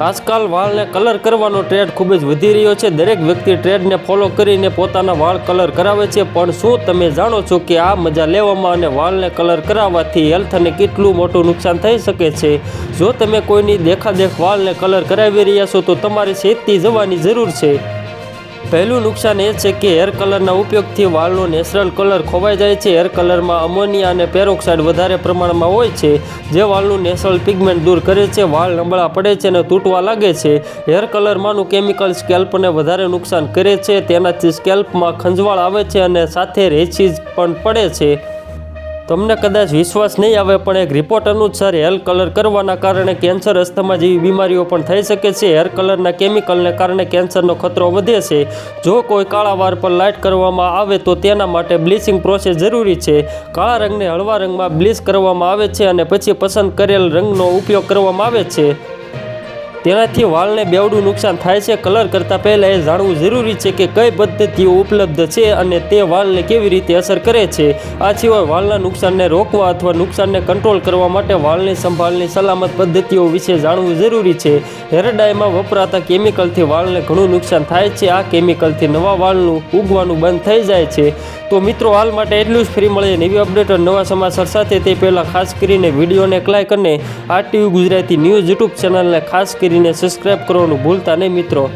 આજકાલ વાળને કલર કરવાનો ટ્રેન્ડ ખૂબ જ વધી રહ્યો છે. દરેક વ્યક્તિ ટ્રેન્ડને ફોલો કરીને પોતાના વાળ કલર કરાવે છે. પણ શું તમે જાણો છો કે આ મજા લેવામાં અને વાળને કલર કરાવવાથી હેલ્થને કેટલું મોટું નુકસાન થઈ શકે છે? જો તમે કોઈની દેખાદેખ વાળને કલર કરાવી રહ્યા છો, તો તમારે ચેતતી જવાની જરૂર છે. પહેલું નુકસાન એ છે કે હેર કલરના ઉપયોગથી વાળનો નેચરલ કલર ખોવાઈ જાય છે. હેર કલરમાં અમોનિયા અને પેરોક્સાઇડ વધારે પ્રમાણમાં હોય છે, જે વાળનું નેચરલ પિગમેન્ટ દૂર કરે છે, વાળ નબળા પડે છે અને તૂટવા લાગે છે. હેર કલરમાંનું કેમિકલ સ્કેલ્પને વધારે નુકસાન કરે છે, તેનાથી સ્કેલ્પમાં ખંજવાળ આવે છે અને સાથે રેચીજ પણ પડે છે. તમને કદાચ વિશ્વાસ નહીં આવે, પણ એક રિપોર્ટ અનુસાર હેર કલર કરવાના કારણે કેન્સર અસ્થમા જેવી બીમારીઓ પણ થઈ શકે છે. હેર કલરના કેમિકલને કારણે કેન્સરનો ખતરો વધે છે. જો કોઈ કાળા વાળ પર લાઇટ કરવામાં આવે તો તેના માટે બ્લીચિંગ પ્રોસેસ જરૂરી છે. કાળા રંગને હળવા રંગમાં બ્લીચ કરવામાં આવે છે અને પછી પસંદ કરેલ રંગનો ઉપયોગ કરવામાં આવે છે. તેનાથી વાળને બેવડું નુકસાન થાય છે. કલર કરતાં પહેલાં એ જાણવું જરૂરી છે કે કઈ પદ્ધતિઓ ઉપલબ્ધ છે અને તે વાળને કેવી રીતે અસર કરે છે. આ સિવાય વાળના નુકસાનને રોકવા અથવા નુકસાનને કંટ્રોલ કરવા માટે વાળની સંભાળની સલામત પદ્ધતિઓ વિશે જાણવું જરૂરી છે. હેરડાઈમાં વપરાતા કેમિકલથી વાળને ઘણું નુકસાન થાય છે. આ કેમિકલથી નવા વાળનું ઉગવાનું બંધ થઈ જાય છે. તો મિત્રો, હાલ માટે એટલું જ. ફ્રી મળે નવી અપડેટ નવા સમાચાર સાથે. તે પહેલાં ખાસ કરીને વિડીયોને એક કરીને આ ટીવી ગુજરાતી ન્યૂઝ યુટ્યુબ ચેનલને ખાસ કરીને સબસ્ક્રાઈબ કરવાનું ભૂલતા નહીં મિત્રો.